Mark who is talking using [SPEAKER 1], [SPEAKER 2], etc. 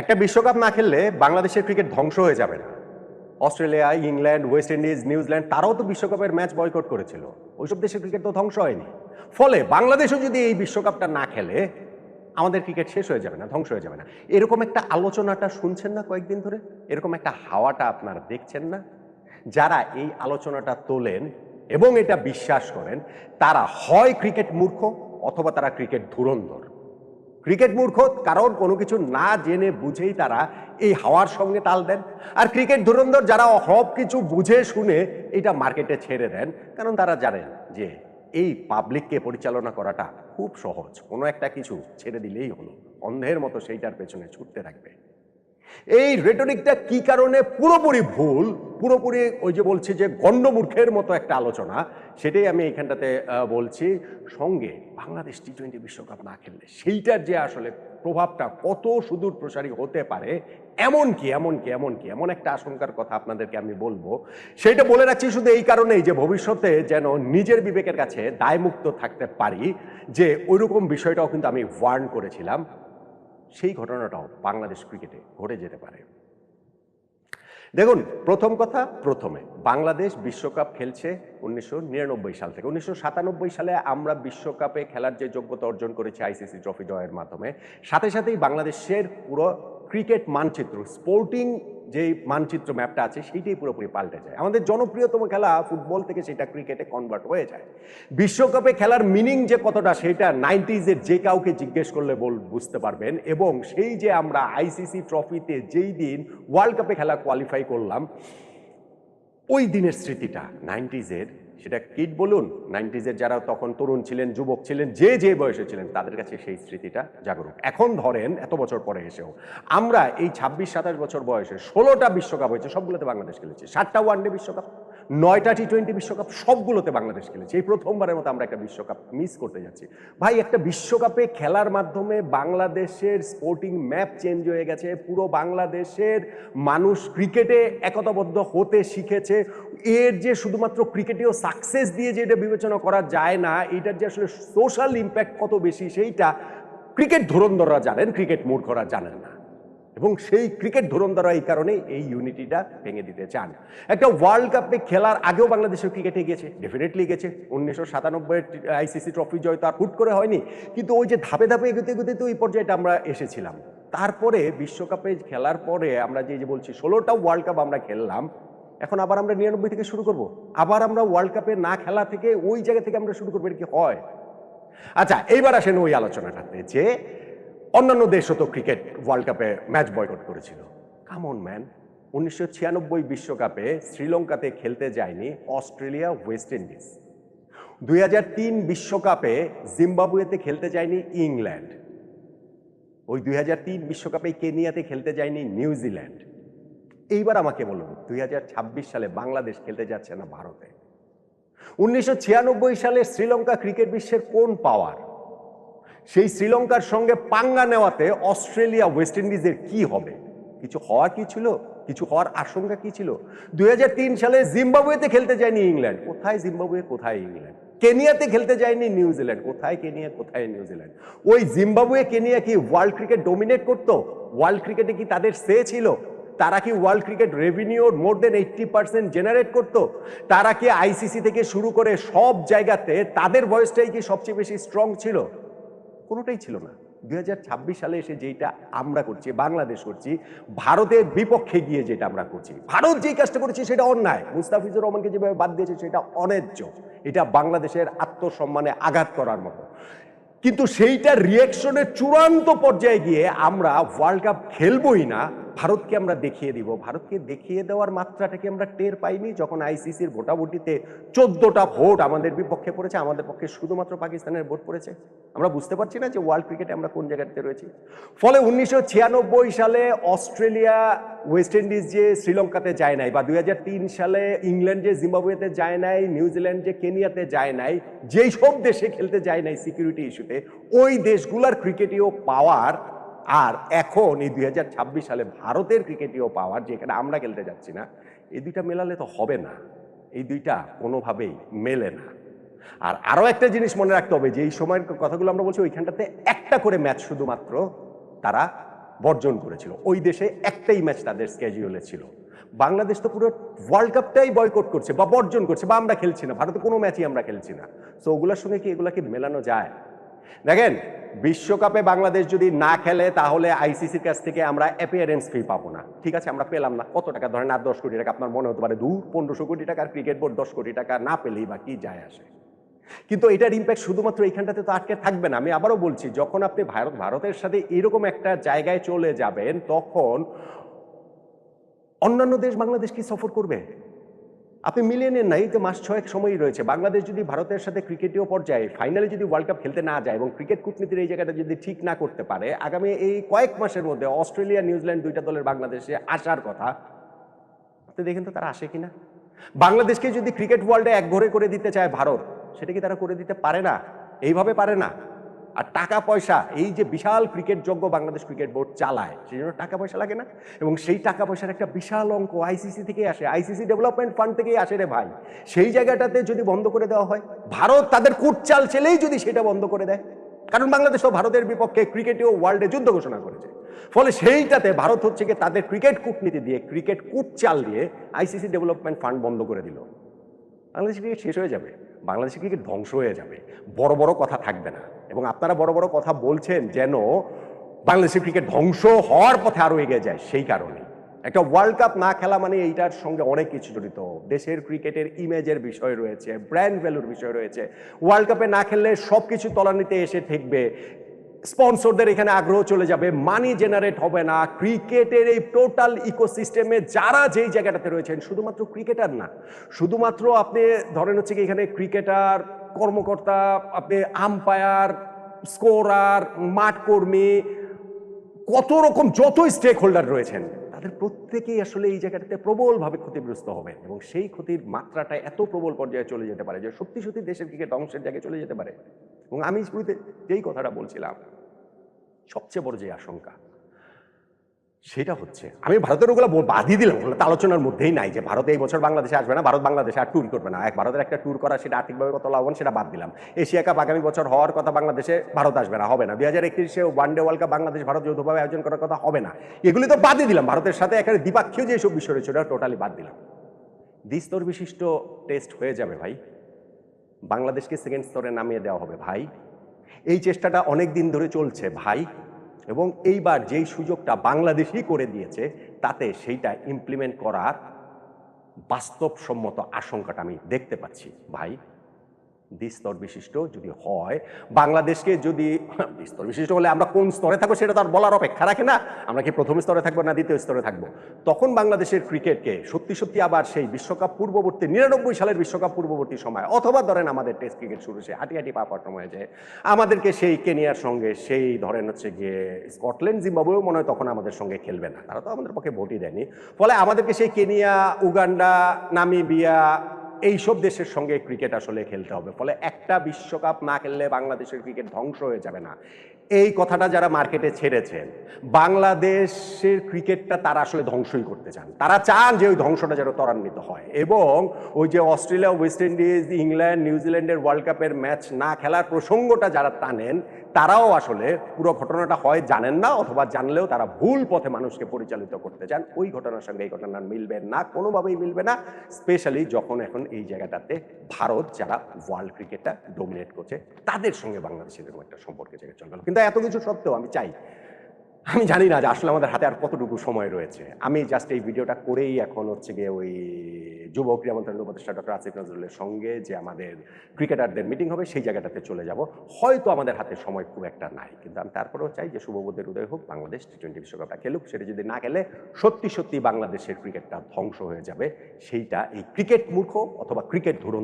[SPEAKER 1] একটা বিশ্বকাপ না খেললে বাংলাদেশের ক্রিকেট ধ্বংস হয়ে যাবে না। Australia, England, West Indies, New Zealand, তারাও তো বিশ্বকাপের ম্যাচ বয়কট করেছিল। ওইসব দেশের ক্রিকেট তো ধ্বংস হয়নি। ফলে বাংলাদেশও যদি এই বিশ্বকাপটা না খেলে, আমাদের ক্রিকেট শেষ হয়ে যাবে না, ধ্বংস হয়ে যাবে না। এরকম একটা আলোচনাটা শুনছেন না কয়েকদিন ধরে? এরকম একটা হাওয়াটা আপনারা দেখছেন না? যারা এই আলোচনাটা তোলেন এবং এটা বিশ্বাস করেন, তারা হয় ক্রিকেট মূর্খ অথবা তারা ক্রিকেট ধুরন্ধর। ক্রিকেট মূর্খ, কারণ কোনো কিছু না জেনে বুঝেই তারা এই হাওয়ার সঙ্গে তাল দেন। আর ক্রিকেট ধুরন্ধর যারা সব কিছু বুঝে শুনে এটা মার্কেটে ছেড়ে দেন, কারণ তারা জানেন যে এই পাবলিককে পরিচালনা করাটা খুব সহজ। কোনো একটা কিছু ছেড়ে দিলেই হলো। অন্ধের মতো সেইটার পেছনে ছুটতে থাকবে। এই রেটরিকটা কি কারণে পুরোপুরি ভুল? পুরোপুরি ওই যে বলছি যে গণ্ডমূর্খের মতো একটা আলোচনা, সেটাই আমি এখানটাতে বলছি। সঙ্গে বাংলাদেশ টি টোয়েন্টি বিশ্বকাপ না খেললে সেইটার যে আসলে প্রভাবটা কত সুদূর প্রসারী হতে পারে, এমন কি এমন কি এমন কি, এমন একটা আশঙ্কার কথা আপনাদেরকে আমি বলব। সেইটা বলে রাখছি শুধু এই কারণেই যে ভবিষ্যতে যেন নিজের বিবেকের কাছে দায়মুক্ত থাকতে পারি, যে ওইরকম বিষয়টাও কিন্তু আমি ওয়ার্ন করেছিলাম। সেই ঘটনাটাও বাংলাদেশ ক্রিকেটে ঘটে যেতে পারে। দেখুন, প্রথম কথা, প্রথমে বাংলাদেশ বিশ্বকাপ খেলছে উনিশশো নিরানব্বই সাল থেকে। উনিশশো সাতানব্বই সালে আমরা বিশ্বকাপে খেলার যে যোগ্যতা অর্জন করেছি আইসিসি ট্রফি জয়ের মাধ্যমে, সাথে সাথেই বাংলাদেশের পুরো ক্রিকেট মানচিত্র, স্পোর্টিং যে মানচিত্র ম্যাপটা আছে, সেইটাই পুরোপুরি পাল্টে যায়। আমাদের জনপ্রিয়তম খেলা ফুটবল থেকে সেটা ক্রিকেটে কনভার্ট হয়ে যায়। বিশ্বকাপে খেলার মিনিং যে কতটা, সেটা নাইনটিজের যে কাউকে জিজ্ঞেস করলে বল, বুঝতে পারবেন। এবং সেই যে আমরা আইসিসি ট্রফিতে যেই দিন ওয়ার্ল্ড কাপে খেলা কোয়ালিফাই করলাম, ওই দিনের স্মৃতিটা নাইনটিজের সেটা কিট বলুন, নাইনটিজের যারা তখন তরুণ ছিলেন, যুবক ছিলেন, যে যে বয়সে ছিলেন, তাদের কাছে সেই স্মৃতিটা জাগরুক। এখন ধরেন, এত বছর পরে এসেও, আমরা এই ছাব্বিশ, সাতাশ বছর বয়সে ষোলোটা বিশ্বকাপ হয়েছে, সবগুলোতে বাংলাদেশ খেলেছে সাতটা ওয়ানডে বিশ্বকাপ। নয়টা টি টোয়েন্টি বিশ্বকাপ সবগুলোতে বাংলাদেশ খেলেছে। এই প্রথমবারের মতো আমরা একটা বিশ্বকাপ মিস করতে যাচ্ছি। ভাই, একটা বিশ্বকাপে খেলার মাধ্যমে বাংলাদেশের স্পোর্টিং ম্যাপ চেঞ্জ হয়ে গেছে। পুরো বাংলাদেশের মানুষ ক্রিকেটে একতাবদ্ধ হতে শিখেছে। এর যে শুধুমাত্র ক্রিকেটেও সাকসেস দিয়ে যে এটা বিবেচনা করা যায় না, এটার যে আসলে সোশ্যাল ইম্প্যাক্ট কত বেশি, সেইটা ক্রিকেট ধুরন্ধররা জানেন ক্রিকেট মূর্খরা জানেন না। এবং সেই ক্রিকেট ধুরন্ধররা এই কারণে এই ইউনিটিটা ভেঙে দিতে চান। একটা ওয়ার্ল্ড কাপে খেলার আগেও বাংলাদেশের ক্রিকেটে গেছে ডেফিনেটলি গেছে উনিশশো সাতানব্বই আইসিসি ট্রফি জয় তো আর হুট করে হয়নি, কিন্তু ওই যে ধাপে ধাপে এগোতে এগোতে তো এই পর্যায়েটা আমরা এসেছিলাম। তারপরে বিশ্বকাপে খেলার পরে আমরা যে যে বলছি, ষোলোটা ওয়ার্ল্ড কাপ আমরা খেললাম, এখন আবার আমরা নিরানব্বই থেকে শুরু করব। আবার আমরা ওয়ার্ল্ড কাপে না খেলা থেকে ওই জায়গা থেকে আমরা শুরু করব, এটা কি হয়? আচ্ছা এইবার আসেন ওই আলোচনাটাতে যে অন্যান্য দেশও তো ক্রিকেট ওয়ার্ল্ড কাপে ম্যাচ বয়কট করেছিল। কামন ম্যান উনিশশো ছিয়ানব্বই বিশ্বকাপে শ্রীলঙ্কাতে খেলতে যায়নি অস্ট্রেলিয়া ওয়েস্ট ইন্ডিজ দুই হাজার তিন বিশ্বকাপে জিম্বাবুয়েতে খেলতে যায়নি ইংল্যান্ড। ওই দুই হাজার তিন বিশ্বকাপে কেনিয়াতে খেলতে যায়নি নিউজিল্যান্ড এইবার আমাকে বলুন, দুই হাজার ছাব্বিশ সালে বাংলাদেশ খেলতে যাচ্ছে না ভারতে? উনিশশো ছিয়ানব্বই সালে শ্রীলঙ্কা ক্রিকেট বিশ্বের কোন পাওয়ার সেই শ্রীলঙ্কার সঙ্গে পাঙ্গা নেওয়াতে অস্ট্রেলিয়া ওয়েস্ট ইন্ডিজের কি হবে? কিছু হওয়ার কি ছিল? কিছু হওয়ার আশঙ্কা কি ছিল? দুই হাজার তিন সালে জিম্বাবুয়েতে খেলতে যায়নি ইংল্যান্ড। কোথায় জিম্বাবুয়ে, কোথায় ইংল্যান্ড? কেনিয়াতে খেলতে যায়নি নিউজিল্যান্ড কোথায় কেনিয়া, কোথায় নিউজিল্যান্ড ওই জিম্বাবুয়ে, কেনিয়া কি ওয়ার্ল্ড ক্রিকেট ডোমিনেট করতো? ওয়ার্ল্ড ক্রিকেটে কি তাদের সে ছিল? তারা কি world cricket রেভিনিউর more than eighty percent generate করতো? তারা কি আইসিসি থেকে শুরু করে সব জায়গাতে তাদের ভয়েসটাই কি সবচেয়ে বেশি স্ট্রং ছিল? কোনোটাই ছিল না। দুই হাজার ছাব্বিশ সালে এসে যেটা আমরা করছি, বাংলাদেশ করছি, ভারতের বিপক্ষে গিয়ে যেটা আমরা করছি। ভারত যেই কাজটা করেছি সেটা অন্যায়। মুস্তাফিজুর রহমানকে যেভাবে বাদ দিয়েছে সেটা অন্যায্য এটা বাংলাদেশের আত্মসম্মানে আঘাত করার মতো। কিন্তু সেইটা রিয়েকশনের চূড়ান্ত পর্যায়ে গিয়ে আমরা ওয়ার্ল্ড কাপ খেলবই না ভারতকে আমরা দেখিয়ে দিব। ভারতকে দেখিয়ে দেওয়ার মাত্রাটাকে আমরা টের পাইনি যখন আইসিসির ভোটাভুটিতে চোদ্দটা ভোট আমাদের বিপক্ষে পড়েছে। আমাদের পক্ষে শুধুমাত্র পাকিস্তানের ভোট পড়েছে। আমরা বুঝতে পারছি না যে ওয়ার্ল্ড ক্রিকেটে আমরা কোন জায়গাতে রয়েছি। ফলে উনিশশো ছিয়ানব্বই সালে অস্ট্রেলিয়া, ওয়েস্ট ইন্ডিজ যে শ্রীলঙ্কাতে যায় নাই বা দুই হাজার তিন সালে ইংল্যান্ড যে জিম্বাবুয়েতে যায় নাই নিউজিল্যান্ড যে কেনিয়াতে যায় নাই, যেই সব দেশে খেলতে যায় নাই সিকিউরিটি ইস্যুতে ওই দেশগুলার ক্রিকেটীয় পাওয়ার আর এখন এই দুই হাজার ছাব্বিশ সালে ভারতের ক্রিকেটীয় পাওয়ার যেখানে আমরা খেলতে যাচ্ছি না, এই দুইটা মেলালে তো হবে না। এই দুইটা কোনোভাবেই মেলে না। আর আরও একটা জিনিস মনে রাখতে হবে, যে এই সময়ের কথাগুলো আমরা বলছি, ওইখানটাতে একটা করে ম্যাচ শুধুমাত্র তারা বর্জন করেছিল। ওই দেশে একটাই ম্যাচ তাদের স্কেজিউলে ছিল। বাংলাদেশ তো পুরো ওয়ার্ল্ড কাপটাই বয়কট করছে বা বর্জন করছে বা আমরা খেলছি না। ভারতে কোনো ম্যাচই আমরা খেলছি না। তো ওগুলোর সঙ্গে কি এগুলাকে মেলানো যায়? দেখেন, বিশ্বকাপে বাংলাদেশ যদি না খেলে, তাহলে আইসিসির কাছ থেকে আমরা অ্যাপিয়ারেন্স ফি পাবো না। ঠিক আছে, আমরা পেলাম না। কত টাকা? ধরেন, আর দশ কোটি টাকা, আপনার মনে হতে পারে দূর পনেরোশো কোটি টাকার ক্রিকেট বোর্ড দশ কোটি টাকা, না পেলেই বা কি যায় আসে। কিন্তু এটার ইম্প্যাক্ট শুধুমাত্র এইখানটাতে তো আটকে থাকবে না। আমি আবারও বলছি, যখন আপনি ভারত, ভারতের সাথে এরকম একটা জায়গায় চলে যাবেন, তখন অন্যান্য দেশ বাংলাদেশ কি সফর করবে। আপনি মিলিয়ে নেন না এই তো মাস ছয়েক সময়ই রয়েছে। বাংলাদেশ যদি ভারতের সাথে ক্রিকেটীয় পর্যায়ে ফাইনালে যদি ওয়ার্ল্ড কাপ খেলতে না যায় এবং ক্রিকেট কূটনীতির এই জায়গাটা যদি ঠিক না করতে পারে, আগামী এই কয়েক মাসের মধ্যে অস্ট্রেলিয়া নিউজিল্যান্ড দুইটা দলের বাংলাদেশে আসার কথা, আপনি দেখেন তো তারা আসে কিনা? বাংলাদেশকে যদি ক্রিকেট ওয়ার্ল্ডে এক ঘরে করে দিতে চায় ভারত, সেটা কি তারা করে দিতে পারে না? এইভাবে পারে না। আর টাকা পয়সা, এই যে বিশাল ক্রিকেট যোগ্য বাংলাদেশ ক্রিকেট বোর্ড চালায়, সেই জন্য টাকা পয়সা লাগে না? এবং সেই টাকা পয়সার একটা বিশাল অঙ্ক আইসিসি থেকে আসে আইসিসি ডেভেলপমেন্ট ফান্ড থেকেই আসে রে ভাই। সেই জায়গাটাতে যদি বন্ধ করে দেওয়া হয়, ভারত তাদের কুট চাল ছেলেই যদি সেটা বন্ধ করে দেয়। কারণ বাংলাদেশ তো ভারতের বিপক্ষে ক্রিকেটীয় ওয়ার্ল্ডে যুদ্ধ ঘোষণা করেছে। ফলে সেইটাতে ভারত হচ্ছে কি তাদের ক্রিকেট কূটনীতি দিয়ে ক্রিকেট কূট চাল দিয়ে আইসিসি ডেভেলপমেন্ট ফান্ড বন্ধ করে দিল। বাংলাদেশ ক্রিকেট শেষ হয়ে যাবে, বাংলাদেশ ক্রিকেট ধ্বংস হয়ে যাবে, বড় বড় কথা থাকবে না। এবং আপনারা বড় বড় কথা বলছেন যেন বাংলাদেশের ক্রিকেট ধ্বংস হওয়ার পথে আরও এগিয়ে যায় সেই কারণে। একটা ওয়ার্ল্ড কাপ না খেলা মানে এইটার সঙ্গে অনেক কিছু জড়িত। দেশের ক্রিকেটের ইমেজের বিষয় রয়েছে ব্র্যান্ড ভ্যালুর বিষয় রয়েছে। ওয়ার্ল্ড কাপে না খেললে সব কিছু তলানিতে এসে ঠেকবে। স্পন্সরদের এখানে আগ্রহ চলে যাবে মানি জেনারেট হবে না। ক্রিকেটের এই টোটাল ইকোসিস্টেমে যারা যেই জায়গাটাতে রয়েছেন, শুধুমাত্র ক্রিকেটার না। শুধুমাত্র আপনি ধরেন হচ্ছে কি এখানে ক্রিকেটার কর্মকর্তা, আপনি আম্পায়ার স্কোরার মাঠ কর্মী, কত রকম যত স্টেক হোল্ডার রয়েছেন, তাদের প্রত্যেকেই আসলে এই জায়গাটাতে প্রবলভাবে ক্ষতিগ্রস্ত হবেন এবং সেই ক্ষতির মাত্রাটা এত প্রবল পর্যায়ে চলে যেতে পারে যে সত্যি সত্যি দেশের ক্রিকেট ধ্বংসের জায়গায় চলে যেতে পারে। এবং আমি যেই কথাটা বলছিলাম, সবচেয়ে বড় যে আশঙ্কা সেটা হচ্ছে। আমি ভারতের ওগুলো বাদই দিলাম। ওগুলো তো আলোচনার মধ্যেই নাই যে ভারত এই বছর বাংলাদেশে আসবে না, ভারত বাংলাদেশে আর ট্যুর করবে না। এক, ভারতের একটা ট্যুর করা, সেটা আর্থিকভাবে কত লাভবান সেটা বাদ দিলাম। এশিয়া কাপ আগামী বছর হওয়ার কথা বাংলাদেশে ভারত আসবে না, হবে না। দুই হাজার একত্রিশে one day world cup Bangladesh Bharat যৌথভাবে আয়োজন করার কথা হবে না। এগুলি তো বাদই দিলাম। ভারতের সাথে এখানে দ্বিপাক্ষীয় যেসব বিষয় রয়েছে, ওটা টোটালি বাদ দিলাম। দ্বিস্তর বিশিষ্ট টেস্ট হয়ে যাবে ভাই। বাংলাদেশকে সেকেন্ড স্তরে নামিয়ে দেওয়া হবে ভাই। এই চেষ্টাটা অনেক দিন ধরে চলছে ভাই। এবং এইবার যেই সুযোগটা বাংলাদেশই করে দিয়েছে, তাতে সেইটা ইমপ্লিমেন্ট করার বাস্তবসম্মত আশঙ্কাটা আমি দেখতে পাচ্ছি। ভাই দ্বিস্তর বিশিষ্ট যদি হয়, বাংলাদেশকে যদি দ্বিস্তর বিশিষ্ট হলে আমরা কোন স্তরে থাকব সেটা তো আর বলার অপেক্ষা রাখে না। আমরা কি প্রথম স্তরে থাকব না দ্বিতীয় স্তরে থাকব? তখন বাংলাদেশের ক্রিকেটকে সত্যি সত্যি আবার সেই বিশ্বকাপ পূর্ববর্তী নিরানব্বই সালের বিশ্বকাপ পূর্ববর্তী সময়, অথবা ধরেন আমাদের টেস্ট ক্রিকেট শুরু, সে হাঁটি হাঁটি পা সময় যে আমাদেরকে সেই কেনিয়ার সঙ্গে, সেই ধরেন হচ্ছে গিয়ে স্কটল্যান্ড, জিম্বাবুয়েও মনে হয় তখন আমাদের সঙ্গে খেলবে না। তারা তো আমাদের পক্ষে ভোটই দেয়নি। ফলে আমাদেরকে সেই কেনিয়া, উগান্ডা, নামিবিয়া এইসব দেশের সঙ্গে ক্রিকেট আসলে খেলতে হবে। ফলে একটা বিশ্বকাপ না খেললে বাংলাদেশের ক্রিকেট ধ্বংস হয়ে যাবে না। এই কথাটা যারা মার্কেটে ছেড়েছেন, বাংলাদেশের ক্রিকেটটা তারা আসলে ধ্বংসই করতে চান। তারা চান যে ওই ধ্বংসটা যেন ত্বরান্বিত হয় এবং ওই যে অস্ট্রেলিয়া, ওয়েস্ট ইন্ডিজ, ইংল্যান্ড, নিউজিল্যান্ডের ওয়ার্ল্ড কাপের ম্যাচ না খেলার প্রসঙ্গটা যারা টানেন তারাও আসলে পুরো ঘটনাটা হয় জানেন না অথবা জানলেও তারা ভুল পথে মানুষকে পরিচালিত করতে চান। ওই ঘটনার সঙ্গে এই ঘটনা মিলবে না, কোনোভাবেই মিলবে না। স্পেশালি যখন এখন এই জায়গাটাতে ভারত যারা ওয়ার্ল্ড ক্রিকেটটা ডোমিনেট করছে, তাদের সঙ্গে বাংলাদেশের এরকম একটা সম্পর্কে জায়গা চলে কিন্তু এত কিছু সত্ত্বেও আমি চাই আমি জানি না যে আসলে আমাদের হাতে আর কতটুকু সময় রয়েছে। আমি জাস্ট এই ভিডিওটা করেই এখন হচ্ছে গিয়ে ওই যুব ক্রীড়া মন্ত্রণালয়ের উপদেষ্টা ডক্টর আসিফ নজরুলের সঙ্গে যে আমাদের ক্রিকেটারদের মিটিং হবে, সেই জায়গাটাতে চলে যাব। হয়তো আমাদের হাতে সময় খুব একটা নাই, কিন্তু আমি তারপরেও চাই যে শুভবোধের উদয় হোক, বাংলাদেশ টি টোয়েন্টি বিশ্বকাপটা খেলুক, সেটা যদি না খেলে সত্যি সত্যি বাংলাদেশের ক্রিকেটটা ধ্বংস হয়ে যাবে। সেইটা এই ক্রিকেট মূর্খ অথবা ক্রিকেট ধরুন